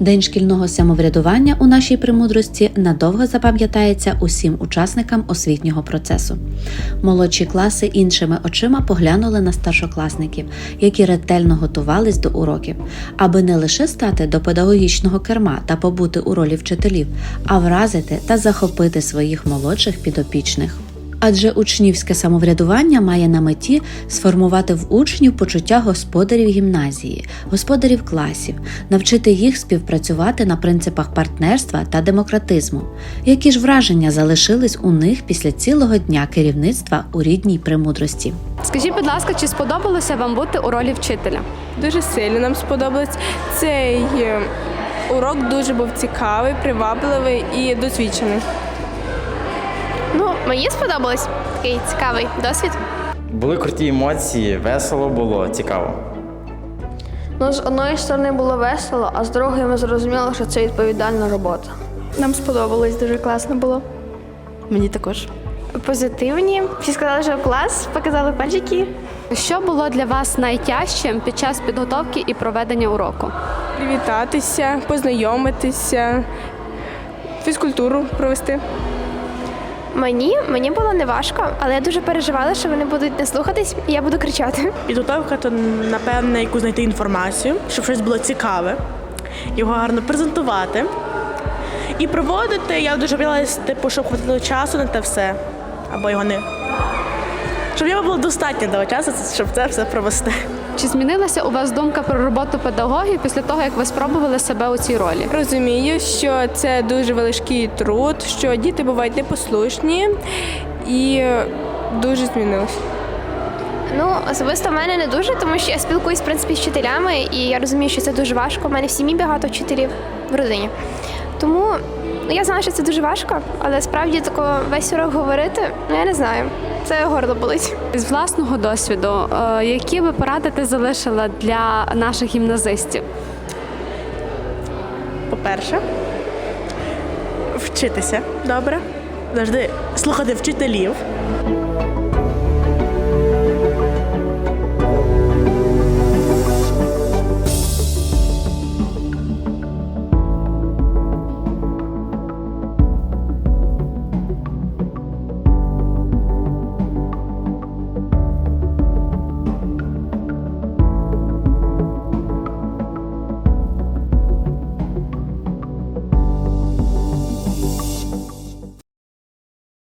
День шкільного самоврядування у нашій премудрості надовго запам'ятається усім учасникам освітнього процесу. Молодші класи іншими очима поглянули на старшокласників, які ретельно готувались до уроків, аби не лише стати до педагогічного керма та побути у ролі вчителів, а вразити та захопити своїх молодших підопічних. Адже учнівське самоврядування має на меті сформувати в учнів почуття господарів гімназії, господарів класів, навчити їх співпрацювати на принципах партнерства та демократизму. Які ж враження залишились у них після цілого дня керівництва у рідній премудрості? Скажіть, будь ласка, чи сподобалося вам бути у ролі вчителя? Дуже сильно нам сподобалось. Цей е, урок дуже був цікавий, привабливий і досвідчений. Мені сподобалось такий цікавий досвід. Були круті емоції, весело було, цікаво. Ну, з одної сторони було весело, а з другої ми зрозуміли, що це відповідальна робота. Нам сподобалось, дуже класно було. Мені також. Позитивні. Всі сказали, що клас, показали пальчики. Що було для вас найтяжчим під час підготовки і проведення уроку? Привітатися, познайомитися, фізкультуру провести. Мені мені було не важко, але я дуже переживала, що вони будуть не слухатись, і я буду кричати. Підготовка то напевне яку знайти інформацію, щоб щось було цікаве, його гарно презентувати. І проводити я дуже боялась, типу, щоб хватило часу на те все, або його не. Щоб його було достатньо того часу, щоб це все провести. Чи змінилася у вас думка про роботу педагогів після того, як ви спробували себе у цій ролі? Розумію, що це дуже важкий труд, що діти бувають непослушні і дуже змінилось. Ну, особисто в мене не дуже, тому що я спілкуюсь в принципі з вчителями, і я розумію, що це дуже важко. У мене в сім'ї багато вчителів в родині. Тому ну, я знаю, що це дуже важко, але справді тако весь урок говорити, ну я не знаю. Це горло болить. З власного досвіду, е, які ви поради ти залишила для наших гімназистів? По-перше, вчитися добре, завжди слухати вчителів,